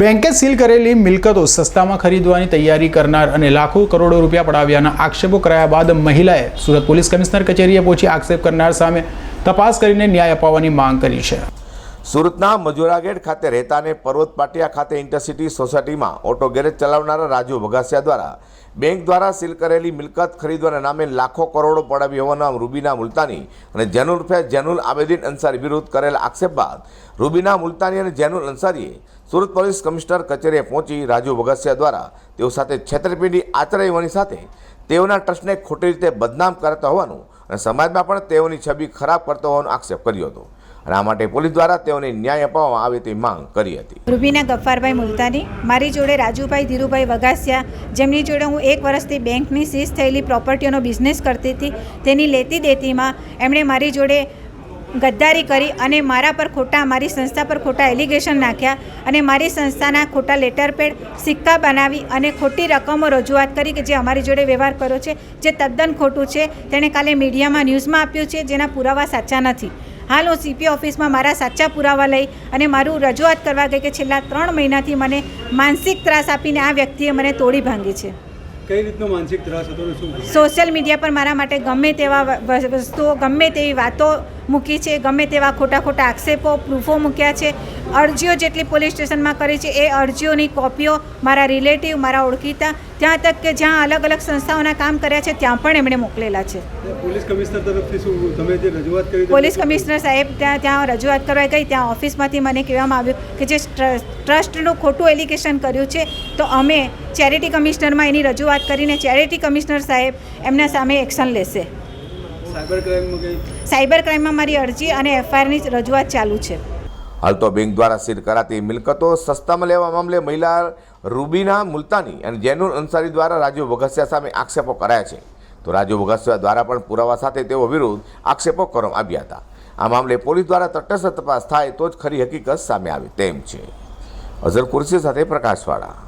બેંકે સીલ કરેલી મિલકતો સસ્તામાં ખરીદવાની તૈયારી કરનાર અને લાખો કરોડો રૂપિયા પડાવ્યાના આક્ષેપો કરાયા બાદ મહિલાએ સુરત પોલીસ કમિશનર કચેરીએ પહોંચી આક્ષેપ કરનાર સામે તપાસ કરીને ન્યાય અપાવવાની માંગ કરી છે. સુરતના મજુરાગેટ ખાતે રહેતા અને પર્વત પાટિયા ખાતે ઇન્ટરસિટી સોસાયટીમાં ઓટો ગેરેજ ચલાવનારા રાજુ વઘાસિયા દ્વારા બેંક દ્વારા સીલ કરેલી મિલકત ખરીદવાના નામે લાખો કરોડો પડાવી હોવાના રૂબીના મુલતાની અને જેનુલ રૂપે જેનુલ આબેદીન અંસારી વિરુદ્ધ કરેલા આક્ષેપ બાદ રૂબીના મુલતાની અને જેનુલ અંસારીએ સુરત પોલીસ કમિશનર કચેરીએ પહોંચી રાજુ વઘાસિયા દ્વારા તેઓ સાથે છેતરપિંડી હોવાની સાથે તેઓના ટ્રસ્ટને ખોટી રીતે બદનામ કરતા હોવાનું અને સમાજમાં પણ તેઓની છબી ખરાબ કરતો હોવાનો આક્ષેપ કર્યો હતો. અને આ માટે પોલીસ દ્વારા તેઓને ન્યાય અપાવવામાં આવે તેવી માંગ કરી હતી. રૂબીના ગફ્ફારભાઈ મુલતાની, મારી જોડે રાજુભાઈ ધીરુભાઈ વઘાસિયા જેમની જોડે હું એક વર્ષથી બેંકની સીઝ થયેલી પ્રોપર્ટીઓનો બિઝનેસ કરતી હતી, તેની લેતી દેતીમાં એમણે મારી જોડે ગદ્દારી કરી અને મારા પર ખોટા, મારી સંસ્થા પર ખોટા એલિગેશન નાખ્યા અને મારી સંસ્થાના ખોટા લેટર પેડ સિક્કા બનાવી અને ખોટી રકમો રજૂઆત કરી કે જે અમારી જોડે વ્યવહાર કર્યો છે, જે તદ્દન ખોટું છે, તેણે કાલે મીડિયામાં ન્યૂઝમાં આપ્યું છે, જેના પુરાવા સાચા નથી. હાલ હું સીપી ઓફિસમાં મારા સાચા પુરાવા લઈ અને મારું રજૂઆત કરવા ગઈ કે છેલ્લા ત્રણ મહિનાથી મને માનસિક ત્રાસ આપીને આ વ્યક્તિએ મને તોડી ભાંગી છે. કઈ રીતનો માનસિક ત્રાસ હતો શું? સોશિયલ મીડિયા પર મારા માટે ગમે તેવા વસ્તુઓ ગમે તેવી વાતો મૂકી છે. ગમે તેવા ખોટા ખોટા આક્ષેપો પ્રૂફો મૂક્યા છે. અરજીઓ જેટલી પોલીસ સ્ટેશનમાં કરી છે એ અરજીઓની કોપીઓ મારા રિલેટિવ મારા ઓળખીતા ત્યાં તક કે જ્યાં અલગ અલગ સંસ્થાઓના કામ કર્યા છે ત્યાં પણ એમણે મોકલેલા છે. પોલીસ કમિશનર તરફથી શું તમે જે રજૂઆત કરી પોલીસ કમિશનર સાહેબ ત્યાં ત્યાં રજૂઆત કરવા ગઈ ત્યાં ઓફિસમાંથી મને કહેવામાં આવ્યું કે જે ટ્રસ્ટ- ટ્રસ્ટનું ખોટું એલિગેશન કર્યું છે તો અમે ચેરિટી કમિશનરમાં એની રજૂઆત કરીને ચેરિટી કમિશનર સાહેબ એમના સામે એક્શન લેશે. સાયબર ક્રાઇમમાં સાયબર ક્રાઇમમાં મારી અરજી અને એફઆઈઆરની રજૂઆત ચાલુ છે. હાલ તો બેંક દ્વારા સીલ કરાતી મિલકતો સસ્તામાં લેવા મામલે મહિલા રૂબીના મુલતાની અને જેનુલ અંસારી દ્વારા રાજુ વઘસિયા સામે આક્ષેપો કરાયા છે. તો રાજુ વઘસિયા દ્વારા પણ પુરાવા સાથે તેઓ વિરુદ્ધ આક્ષેપો કરવામાં આવ્યા હતા. આ મામલે પોલીસ દ્વારા તટસ્થ તપાસ થાય તો જ ખરી હકીકત સામે આવે તેમ છે. અઝર કુરશી સાથે પ્રકાશવાળા.